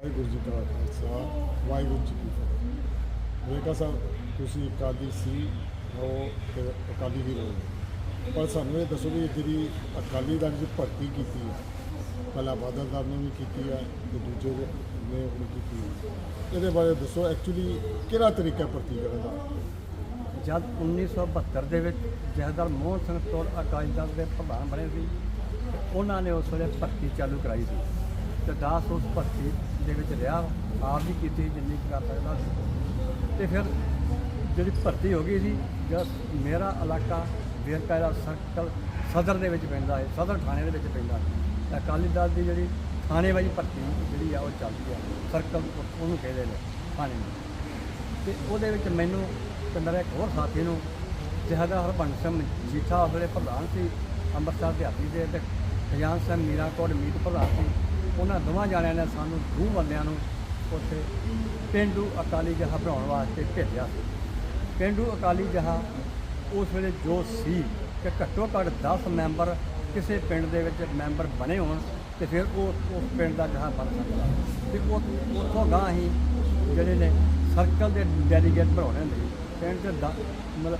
ਵਾਹਿਗੁਰੂ ਜੀ ਕਾ ਖਾਲਸਾ, ਵਾਹਿਗੁਰੂ ਜੀ ਕੀ ਫਤਿਹ। ਵੇਖਾ ਸਾਹਿਬ ਤੁਸੀਂ ਅਕਾਲੀ ਸੀ, ਹੋ ਤੇ ਅਕਾਲੀ ਵੀ ਰਹੋ ਪਰ ਸਾਨੂੰ ਇਹ ਦੱਸੋ ਵੀ ਜਿਹੜੀ ਅਕਾਲੀ ਦਲ ਦੀ ਭਰਤੀ ਕੀਤੀ ਹੈ, ਪਹਿਲਾਂ ਬਾਦਲ ਸਾਹਿਬ ਨੇ ਵੀ ਕੀਤੀ ਹੈ, ਤੇ ਦੂਜੇ ਨੇ ਵੀ ਕੀਤੀ ਹੈ। ਇਹਦੇ ਬਾਰੇ ਦੱਸੋ ਐਕਚੁਅਲੀ ਕਿਹੜਾ ਤਰੀਕਾ ਭਰਤੀ ਕਰਨ ਦਾ? ਜਦ 1972 ਦੇ ਵਿੱਚ ਜਹਦਰ ਮੋਹਨ ਸਿੰਘ ਤੋੜ ਅਕਾਲੀ ਦਲ ਦੇ ਪ੍ਰਧਾਨ ਬਣੇ ਸੀ ਉਹਨਾਂ ਨੇ ਉਸ ਵੇਲੇ ਭਰਤੀ ਚਾਲੂ ਕਰਾਈ ਸੀ। ਤੇ ਦਾਸ ਉਸ ਭਰਤੀ ਦੇ ਵਿੱਚ ਰਿਹਾ, ਆਪ ਵੀ ਕੀਤੀ ਜਿੰਨੀ ਕੁ ਕਰ ਸਕਦਾ ਸੀ। ਤੇ ਫਿਰ ਜਿਹੜੀ ਭਰਤੀ ਹੋ ਗਈ ਸੀ ਜਦ ਮੇਰਾ ਇਲਾਕਾ ਵੇਰਕਾ ਸਰਕਲ ਸਦਰ ਦੇ ਵਿੱਚ ਪੈਂਦਾ ਹੈ, ਸਦਰ ਥਾਣੇ ਦੇ ਵਿੱਚ ਪੈਂਦਾ ਹੈ। ਅਕਾਲੀ ਦਲ ਦੀ ਜਿਹੜੀ ਥਾਣੇ ਵਾਲੀ ਭਰਤੀ ਜਿਹੜੀ ਆ, ਉਹ ਚੱਲਦੀ ਆ। ਸਰਕਲ ਉਹਨੂੰ ਕਹਿੰਦੇ ਨੇ ਥਾਣੇ ਨੂੰ। ਤੇ ਉਹਦੇ ਵਿੱਚ ਮੈਨੂੰ ਤੇ ਮੇਰੇ ਇੱਕ ਹੋਰ ਸਾਥੀ ਨੂੰ ਜਿਹੜਾ ਹਰਬੰਸ ਸਿੰਘ ਜੀਠਾ ਉਹਦੇ ਪ੍ਰਧਾਨ ਸੀ, ਅੰਮ੍ਰਿਤਸਰ ਦਿਹਾਤੀ ਦੇ, ਤੇ ਖਜ਼ਾਨ ਸਿੰਘ ਮੀਰਾਕੋਟ ਮੀਤ ਪ੍ਰਧਾਨ ਸੀ। ਉਹਨਾਂ ਦੋਵਾਂ ਜਾਣਿਆਂ ਨੇ ਸਾਨੂੰ ਦੋ ਬੰਦਿਆਂ ਨੂੰ ਉੱਥੇ ਪਿੰਡੂ ਅਕਾਲੀ ਜਹਾ ਬਣਾਉਣ ਵਾਸਤੇ ਭੇਜਿਆ ਸੀ ਪਿੰਡੂ ਅਕਾਲੀ ਜਹਾ ਉਸ ਵੇਲੇ ਜੋ ਸੀ ਕਿ ਘੱਟੋ ਘੱਟ 10 ਮੈਂਬਰ ਕਿਸੇ ਪਿੰਡ ਦੇ ਵਿੱਚ ਮੈਂਬਰ ਬਣੇ ਹੋਣ ਤੇ ਫਿਰ ਉਹ ਉਸ ਪਿੰਡ ਦਾ ਜਹਾ ਬਣ ਸਕਦਾ ਤੇ ਉਹ ਉੱਥੋਂ ਗਾਂ ਹੀ ਜਿਹੜੇ ਨੇ ਸਰਕਲ ਦੇ ਡੈਲੀਗੇਟ ਬਣਾਉਣੇ ਹੁੰਦੇ ਸੀ। ਪਿੰਡ ਦੇ ਦ- ਮਤਲਬ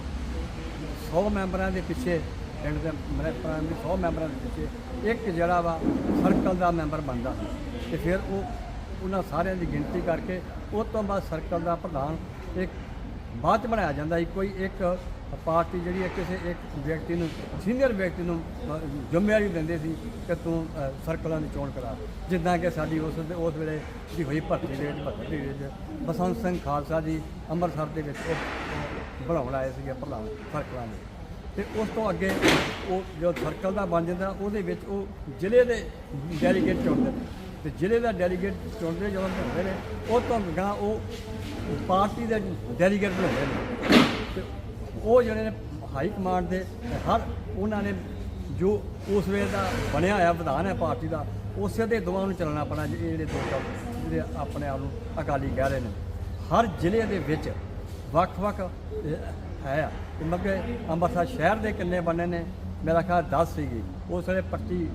100 ਮੈਂਬਰਾਂ ਦੇ ਪਿੱਛੇ ਪਿੰਡ ਦੇ ਮਤਲਬ ਪ੍ਰਾਇਮਰੀ 100 ਮੈਂਬਰਾਂ ਦੇ ਪਿੱਛੇ ਇੱਕ ਜਿਹੜਾ ਵਾ ਸਰਕਲ ਦਾ ਮੈਂਬਰ ਬਣਦਾ ਸੀ। ਤੇ ਫਿਰ ਉਹ ਉਹਨਾਂ ਸਾਰਿਆਂ ਦੀ ਗਿਣਤੀ ਕਰਕੇ ਉਸ ਤੋਂ ਬਾਅਦ ਸਰਕਲ ਦਾ ਪ੍ਰਧਾਨ ਇੱਕ ਬਾਅਦ ਚ ਬਣਾਇਆ ਜਾਂਦਾ ਸੀ। ਕੋਈ ਇੱਕ ਪਾਰਟੀ ਜਿਹੜੀ ਹੈ, ਕਿਸੇ ਇੱਕ ਵਿਅਕਤੀ ਨੂੰ ਸੀਨੀਅਰ ਵਿਅਕਤੀ ਨੂੰ ਜ਼ਿੰਮੇਵਾਰੀ ਦਿੰਦੇ ਸੀ ਕਿ ਤੂੰ ਸਰਕਲਾਂ ਦੀ ਚੋਣ ਕਰਾ। ਜਿੱਦਾਂ ਕਿ ਸਾਡੀ ਉਸ ਉਸ ਵੇਲੇ ਦੀ ਹੋਈ ਭਰਤੀ ਦੇ ਵਿੱਚ, ਭਰਤੀ ਦੇ ਵਿੱਚ ਬਸੰਤ ਸਿੰਘ ਖਾਲਸਾ ਜੀ ਅੰਮ੍ਰਿਤਸਰ ਦੇ ਵਿੱਚ ਉਹ ਬਣਾਉਣ ਆਏ ਸੀਗੇ ਪ੍ਰਧਾਨ ਸਰਕਲਾਂ ਦੇ। ਤੇ ਉਸ ਤੋਂ ਅੱਗੇ ਉਹ ਜੋ ਸਰਕਲ ਦਾ ਬਣ ਜਾਂਦਾ ਉਹਦੇ ਵਿੱਚ ਉਹ ਜ਼ਿਲ੍ਹੇ ਦੇ ਡੈਲੀਗੇਟ ਚੁਣਦੇ ਨੇ। ਤੇ ਜ਼ਿਲ੍ਹੇ ਦਾ ਡੈਲੀਗੇਟ ਚੁਣਦੇ ਜਦੋਂ ਬਣਦੇ ਨੇ ਉਹ ਤੋਂ ਅਗਾਂਹ ਉਹ ਪਾਰਟੀ ਦੇ ਡੈਲੀਗੇਟ ਬਣਾਉਂਦੇ ਨੇ। ਤੇ ਉਹ ਜਿਹੜੇ ਨੇ ਹਾਈ ਕਮਾਂਡ ਦੇ ਹਰ ਉਹਨਾਂ ਨੇ ਜੋ ਉਸ ਵੇਲੇ ਦਾ ਬਣਿਆ ਹੋਇਆ ਵਿਧਾਨ ਹੈ ਪਾਰਟੀ ਦਾ ਉਸੇ ਦੇ ਦੋਵਾਂ ਨੂੰ ਚੱਲਣਾ ਪੈਣਾ ਜਿਹੜੇ ਦੋ ਜਿਹੜੇ ਆਪਣੇ ਆਪ ਨੂੰ ਅਕਾਲੀ ਕਹਿ ਰਹੇ ਨੇ। ਹਰ ਜ਼ਿਲ੍ਹੇ ਦੇ ਵਿੱਚ ਵੱਖ-ਵੱਖ ਅਹ, ਹੈ ਆ ਤੇ ਮੱਗੇ ਅੰਮ੍ਰਿਤਸਰ ਸ਼ਹਿਰ ਦੇ ਕਿੰਨੇ ਬੰਨੇ ਨੇ, ਮੇਰਾ ਖਿਆਲ 10 ਸੀਗੀ। ਉਸ ਵੇਲੇ ਪੱਟੀ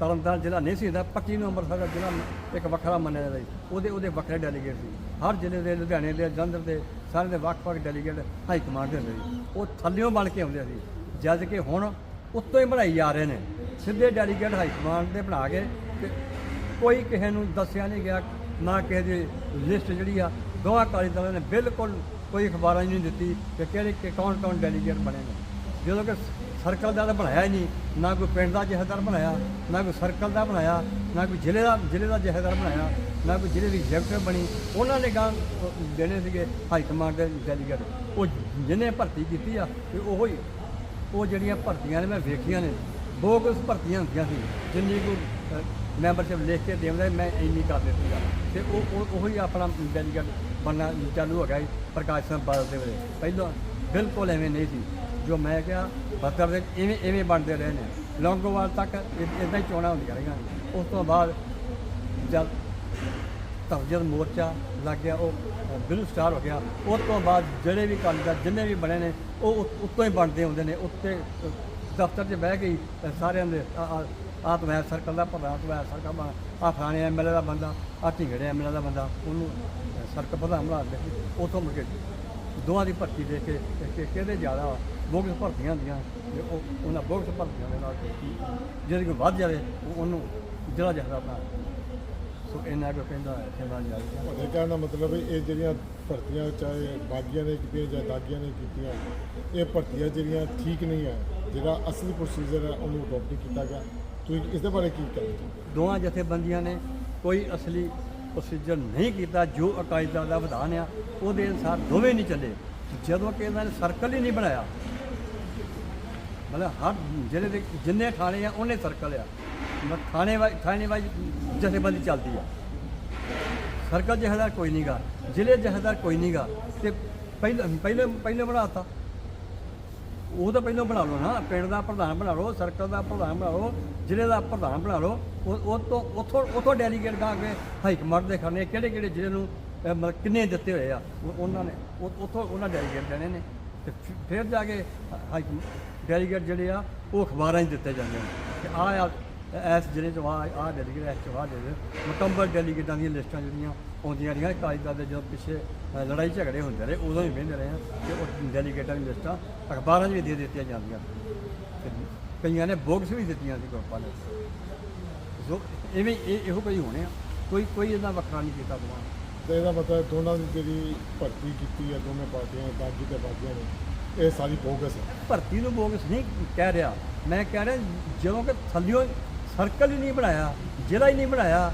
ਤਰਨਤਾਰਨ ਜ਼ਿਲ੍ਹਾ ਨਹੀਂ ਸੀ ਹੁੰਦਾ ਪੱਟੀ ਨੂੰ ਅੰਮ੍ਰਿਤਸਰ ਦਾ ਜ਼ਿਲ੍ਹਾ ਇੱਕ ਵੱਖਰਾ ਮੰਨਿਆ ਜਾਂਦਾ ਸੀ। ਉਹਦੇ ਉਹਦੇ ਵੱਖਰੇ ਡੈਲੀਗੇਟ ਸੀ। ਹਰ ਜ਼ਿਲ੍ਹੇ ਦੇ, ਲੁਧਿਆਣੇ ਦੇ, ਜਲੰਧਰ ਦੇ, ਸਾਰੇ ਦੇ ਵੱਖ-ਵੱਖ ਡੈਲੀਗੇਟ ਹਾਈ ਕਮਾਂਡ ਦੇ ਹੁੰਦੇ ਸੀ। ਉਹ ਥੱਲਿਓਂ ਬਣ ਕੇ ਆਉਂਦੇ ਸੀ। ਜਦ ਕਿ ਹੁਣ ਉੱਤੋਂ ਹੀ ਬਣਾਈ ਜਾ ਰਹੇ ਨੇ। ਸਿੱਧੇ ਡੈਲੀਗੇਟ ਹਾਈ ਕਮਾਂਡ ਦੇ ਬਣਾ ਕੇ ਕੋਈ ਕਿਸੇ ਨੂੰ ਦੱਸਿਆ ਨਹੀਂ ਗਿਆ, ਨਾ ਕਿਸੇ ਦੀ ਲਿਸਟ ਜਿਹੜੀ ਆ, ਦੋਹਾਂ ਅਕਾਲੀ ਦਲਾਂ ਨੇ ਬਿਲਕੁਲ ਕੋਈ ਅਖਬਾਰਾਂ 'ਚ ਨਹੀਂ ਦਿੱਤੀ ਕਿ ਕਿਹੜੇ ਕਿ ਕੌਣ ਕੌਣ ਡੈਲੀਗੇਟ ਬਣੇ ਨੇ। ਜਦੋਂ ਕਿ ਸਰਕਲ ਦਾ ਤਾਂ ਬਣਾਇਆ ਹੀ ਨਹੀਂ, ਨਾ ਕੋਈ ਪਿੰਡ ਦਾ ਜਹੇਦਾਰ ਬਣਾਇਆ, ਨਾ ਕੋਈ ਸਰਕਲ ਦਾ ਬਣਾਇਆ, ਨਾ ਕੋਈ ਜ਼ਿਲ੍ਹੇ ਦਾ ਜ਼ਿਲ੍ਹੇ ਦਾ ਜਹੇਦਾਰ ਬਣਾਇਆ, ਨਾ ਕੋਈ ਜ਼ਿਲ੍ਹੇ ਦੀ ਐਗਜ਼ੈਕਟਿਵ ਬਣੀ। ਉਹਨਾਂ ਨੇ ਗਾਂ ਦੇਣੇ ਸੀਗੇ ਹਾਈ ਕਮਾਂਡ ਦੇ ਡੈਲੀਗੇਟ ਉਹ ਜਿਹਨੇ ਭਰਤੀ ਕੀਤੀ ਆ, ਤੇ ਉਹੋ ਹੀ, ਉਹ ਜਿਹੜੀਆਂ ਭਰਤੀਆਂ ਨੇ ਮੈਂ ਵੇਖੀਆਂ ਨੇ ਬੋਗਸ ਭਰਤੀਆਂ ਹੁੰਦੀਆਂ ਸੀ। ਜਿੰਨੀ ਕੋ ਮੈਂਬਰਸ਼ਿਪ ਲਿਖ ਕੇ ਦੇਵਦਾ ਮੈਂ ਇੰਨੀ ਕਰ ਦਿੱਤੀ ਆ। ਤੇ ਉਹ ਉਹ ਉਹੀ ਆਪਣਾ ਡੈਲੀਗੇਟ ਬਣਨਾ ਚਾਲੂ ਹੋ ਗਿਆ ਸੀ ਪ੍ਰਕਾਸ਼ ਸਿੰਘ ਬਾਦਲ ਦੇ ਵੇਲੇ। ਪਹਿਲਾਂ ਬਿਲਕੁਲ ਐਵੇਂ ਨਹੀਂ ਸੀ। ਜੋ ਮੈਂ ਕਿਹਾ ਬੱਤਰ ਦੇ ਇਵੇਂ ਇਵੇਂ ਬਣਦੇ ਰਹੇ ਨੇ। ਲੌਂਗੋਵਾਲ ਤੱਕ ਇਦਾਂ ਹੀ ਚੋਣਾਂ ਹੁੰਦੀਆਂ ਰਹੀਆਂ। ਉਸ ਤੋਂ ਬਾਅਦ ਜਦ ਤਾਂ ਮੋਰਚਾ ਲੱਗ ਗਿਆ ਉਹ ਬਿਲੂ ਸਟਾਰ ਹੋ ਗਿਆ। ਉਸ ਤੋਂ ਬਾਅਦ ਜਿਹੜੇ ਵੀ ਕਾਲਜ ਜਿੰਨੇ ਵੀ ਬਣੇ ਨੇ ਉਹ ਉ- ਉੱਤੋਂ ਹੀ ਬਣਦੇ ਹੁੰਦੇ ਨੇ। ਉੱਤੇ ਅ, ਦਫ਼ਤਰ 'ਚ ਬਹਿ ਕੇ ਹੀ ਅ, ਸਾਰਿਆਂ ਦੇ ਆਤਮਾ ਸਰਕਲ ਦਾ ਪ੍ਰਧਾਨ ਆਤਮਾ ਸਰਕਲ ਦਾ ਆ ਫਲਾਣੇ ਐਮਐਲਏ ਦਾ ਬੰਦਾ ਆ ਢਿੰਗੜੇ ਐਮਐਲਏ ਦਾ ਬੰਦਾ, ਉਹਨੂੰ ਸਰਕਲ ਪ੍ਰਧਾਨ ਬਣਾ ਦਿੰਦੇ ਉਥੋਂ ਮੁੜ ਕੇ ਦੋਵਾਂ ਦੀ ਭਰਤੀ ਦੇਖ ਕੇ ਕਿ- ਕਿਹਦੇ ਜ਼ਿਆਦਾ ਵਾ। ਬੋਗਸ ਭਰਤੀਆਂ ਹੁੰਦੀਆਂ ਤੇ ਉਹ ਉਹਨਾਂ ਬੋਗਸ ਭਰਤੀਆਂ ਦੇ ਨਾਲ ਜਿਹਦੀ ਕੋਈ ਵੱਧ ਜਾਵੇ ਉਹਨੂੰ ਜਿਹੜਾ ਜ਼ਿਆਦਾ ਆਪਣਾ ਸੋ ਇਹਨਾਂ ਕੋ ਕਹਿੰਦਾ ਹੈ ਕਹਿੰਦਾ ਜਾ ਤੁਹਾਡੇ ਕਹਿਣ ਦਾ ਮਤਲਬ ਹੈ, ਇਹ ਜਿਹੜੀਆਂ ਭਰਤੀਆਂ ਚਾਹੇ ਬਾਗੀਆਂ ਨੇ ਕੀਤੀਆਂ ਜਾਂ ਦਾਗੀਆਂ ਨੇ ਕੀਤੀਆਂ, ਇਹ ਭਰਤੀਆਂ ਜਿਹੜੀਆਂ ਠੀਕ ਨਹੀਂ ਹੈ, ਜਿਹੜਾ ਅਸਲੀ ਪ੍ਰੋਸੀਜਰ ਹੈ, ਉਹਨੂੰ ਅਡਾਪਟ ਕੀਤਾ ਗਿਆ। ਤੁਸੀਂ ਇਸ ਦੇ ਬਾਰੇ ਕੀ ਕਹਿਣਾ ਦੋਵਾਂ ਜਥੇਬੰਦੀਆਂ ਨੇ ਕੋਈ ਅਸਲੀ ਪ੍ਰੋਸੀਜਰ ਨਹੀਂ ਕੀਤਾ, ਜੋ ਅਕਾਲੀ ਦਲ ਦਾ ਵਿਧਾਨ ਆ, ਉਹਦੇ ਅਨੁਸਾਰ ਦੋਵੇਂ ਨਹੀਂ ਚੱਲੇ। ਜਦੋਂ ਕਿ ਇਹਨਾਂ ਨੇ ਸਰਕਲ ਹੀ ਨਹੀਂ ਬਣਾਇਆ। ਮਤਲਬ ਹਰ ਜ਼ਿਲ੍ਹੇ ਦੇ ਜਿੰਨੇ ਥਾਣੇ ਆ, ਉਹਨੇ ਸਰਕਲ ਆ। ਮਤਲਬ ਥਾਣੇ ਵਾਈ ਥਾਣੇ ਵਾਈ ਜਥੇਬੰਦੀ ਚੱਲਦੀ ਆ। ਸਰਕਲ ਜਹੇਦਾਰ ਕੋਈ ਨਹੀਂਗਾ ਜ਼ਿਲ੍ਹੇ ਜਹੇਦਾਰ ਕੋਈ ਨਹੀਂਗਾ ਤੇ ਪਹਿਲੇ ਪਹਿਲੇ ਪਹਿਲੇ ਬਣਾਤਾ। ਉਹ ਤਾਂ ਪਹਿਲਾਂ ਬਣਾ ਲਓ ਨਾ, ਪਿੰਡ ਦਾ ਪ੍ਰਧਾਨ ਬਣਾ ਲਓ, ਸਰਕਲ ਦਾ ਪ੍ਰਧਾਨ ਬਣਾ ਲਓ, ਜ਼ਿਲ੍ਹੇ ਦਾ ਪ੍ਰਧਾਨ ਬਣਾ ਲਓ, ਉਹ ਉਹ ਤੋਂ ਉਥੋਂ ਉਥੋਂ ਡੈਲੀਗੇਟ ਗਾ ਕੇ ਹਾਈ ਕਮਾਂਡ ਦੇ ਖਾਣੇ ਕਿਹੜੇ ਕਿਹੜੇ ਜ਼ਿਲ੍ਹੇ ਨੂੰ ਮਤਲਬ ਕਿੰਨੇ ਦਿੱਤੇ ਹੋਏ ਆ, ਉਹ- ਉਹਨਾਂ ਨੇ, ਉਹ- ਉਥੋਂ ਉਹਨਾਂ ਡੈਲੀਗੇਟ ਦੇਣੇ ਨੇ, ਤੇ ਫਿਰ ਜਾ ਕੇ ਹਾਈ ਡੈਲੀਗੇਟ ਜਿਹੜੇ ਆ, ਉਹ ਅਖਬਾਰਾਂ 'ਚ ਦਿੱਤੇ ਜਾਂਦੇ ਨੇ, ਕਿ ਆਹ ਆ ਐਸ ਜ਼ਿਲ੍ਹੇ 'ਚ ਆ ਆ ਡੈਲੀਗੇਟ ਇਸ 'ਚ ਆ ਡੈਲੀਗੇਟ ਮੁਕੰਮਲ ਡੈਲੀਗੇਟਾਂ ਦੀਆਂ ਲਿਸਟਾਂ ਜਿਹੜੀਆਂ ਆਉਂਦੀਆਂ ਰਹੀਆਂ ਅਕਾਲੀ ਦਲ ਦੇ ਜਦੋਂ ਪਿੱਛੇ ਲੜਾਈ ਝਗੜੇ ਹੁੰਦੇ ਰਹੇ ਉਦੋਂ ਹੀ ਵੇਖਦੇ ਰਹੇ ਹਾਂ ਕਿ ਉਹ ਡੈਲੀਗੇਟਾਂ ਦੀਆਂ ਲਿਸਟਾਂ ਅਖਬਾਰਾਂ 'ਚ ਵੀ ਦੇ ਦਿੱਤੀਆਂ ਜਾਂਦੀਆਂ ਕਈਆਂ ਨੇ ਬੋਗਸ ਵੀ ਦਿੱਤੀਆਂ ਸੀ ਗਰੁੱਪਾਂ ਨੇ ਸੋ ਇਵੇਂ ਇਹ ਇਹੋ ਕੋਈ ਹੋਣੇ ਆ। ਕੋਈ ਕੋਈ ਇਹਦਾ ਵੱਖਰਾ ਨਹੀਂ ਕੀਤਾ ਨੇ। ਤੇ ਇਹਦਾ ਮਤਲਬ ਦੋਨਾਂ ਦੀ ਜਿਹੜੀ ਭਰਤੀ ਕੀਤੀ ਹੈ ਦੋਵੇਂ ਪਾਰਟੀਆਂ ਦਾਗੀ ਤੇ ਬਾਗੀਆਂ ਨੇ ਇਹ ਸਾਰੀ ਬੋਗਸ ਹੈ ਭਰਤੀ ਨੂੰ ਬੋਗਸ ਨਹੀਂ ਕਹਿ ਰਿਹਾ। ਮੈਂ ਕਹਿ ਰਿਹਾ ਜਦੋਂ ਕਿ ਥੱਲਿਓ ਸਰਕਲ ਹੀ ਨਹੀਂ ਬਣਾਇਆ ਜ਼ਿਲ੍ਹਾ ਹੀ ਨਹੀਂ ਬਣਾਇਆ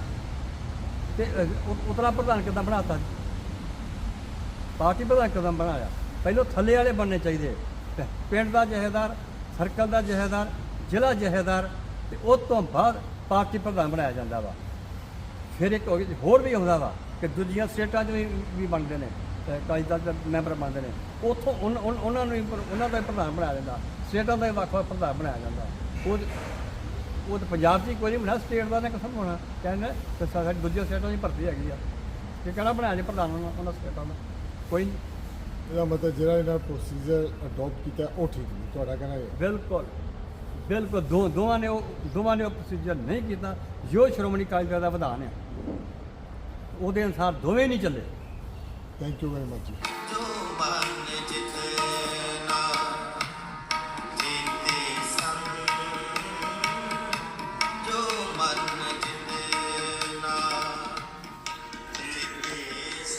ਤੇ ਉਤਲਾ ਪ੍ਰਧਾਨ ਕਿੱਦਾਂ ਬਣਾਤਾ ਪਾਰਟੀ ਪ੍ਰਧਾਨ ਕਿੱਦਾਂ ਬਣਾਇਆ? ਪਹਿਲਾਂ ਥੱਲੇ ਵਾਲੇ ਬਣਨੇ ਚਾਹੀਦੇ। ਤੇ ਪਿੰਡ ਦਾ ਜਹੇਦਾਰ, ਸਰਕਲ ਦਾ ਜਹੇਦਾਰ, ਜ਼ਿਲ੍ਹਾ ਜਹੇਦਾਰ, ਤੇ ਉਸ ਤੋਂ ਬਾਅਦ ਪਾਰਟੀ ਪ੍ਰਧਾਨ ਬਣਾਇਆ ਜਾਂਦਾ ਵਾ। ਫਿਰ ਇੱਕ ਹੋਰ ਵੀ ਹੁੰਦਾ ਵਾ ਕਿ ਦੂਜੀਆਂ ਸਟੇਟਾਂ 'ਚ ਵੀ ਬਣਦੇ ਨੇ, ਤੇ ਅਕਾਲੀ ਦਲ ਦੇ ਮੈਂਬਰ ਬਣਦੇ ਨੇ। ਉੱਥੋਂ ਉਨ- ਉਨ- ਉਹਨਾਂ ਨੂੰ ਹੀ ਉਹਨਾਂ ਦਾ ਹੀ ਪ੍ਰਧਾਨ ਬਣਾਇਆ ਜਾਂਦਾ। ਸਟੇਟਾਂ ਦਾ ਹੀ ਵੱਖ ਵੱਖ ਪ੍ਰਧਾਨ ਬਣਾਇਆ ਜਾਂਦਾ। ਉਹ ਉਹ ਤਾਂ ਪੰਜਾਬ 'ਚ ਕੋਈ ਨਹੀਂ ਬਣਾ ਸਟੇਟ ਦਾ ਨੇ ਕਸਮ ਹੋਣਾ ਕਹਿੰਦੇ ਤੇ ਸਾਡੀ ਦੂਜੀਆਂ ਸਟੇਟਾਂ ਦੀ ਭਰਤੀ ਹੈਗੀ ਆ। ਕਿ ਕਿਹੜਾ ਬਣਾਇਆ ਜੀ ਪ੍ਰਧਾਨ ਉਹਨਾਂ ਉਹਨਾਂ ਸਟੇਟਾਂ ਦਾ? ਕੋਈ ਇਹਦਾ ਮਤਲਬ ਜਿਹੜਾ ਇਹਨਾਂ ਪ੍ਰੋਸੀਜਰ ਅਡਾਪਟ ਕੀਤਾ ਉਹ ਠੀਕ ਨਹੀਂ ਤੁਹਾਡਾ ਕਹਿਣਾ ਇਹ ਹੈ। ਬਿਲਕੁਲ ਬਿਲਕੁਲ ਦੋ ਦੋਵਾਂ ਨੇ ਉਹ ਦੋਵਾਂ ਨੇ ਉਹ ਪ੍ਰੋਸੀਜਰ ਨਹੀਂ ਕੀਤਾ ਜੋ ਸ਼੍ਰੋਮਣੀ ਅਕਾਲੀ ਦਲ ਦਾ ਵਿਧਾਨ ਹੈ ਉਹਦੇ ਅਨੁਸਾਰ ਦੋਵੇਂ ਨਹੀਂ ਚੱਲੇ। ਥੈਂਕ ਯੂ ਵੈਰੀ ਮਚ ਜੀ।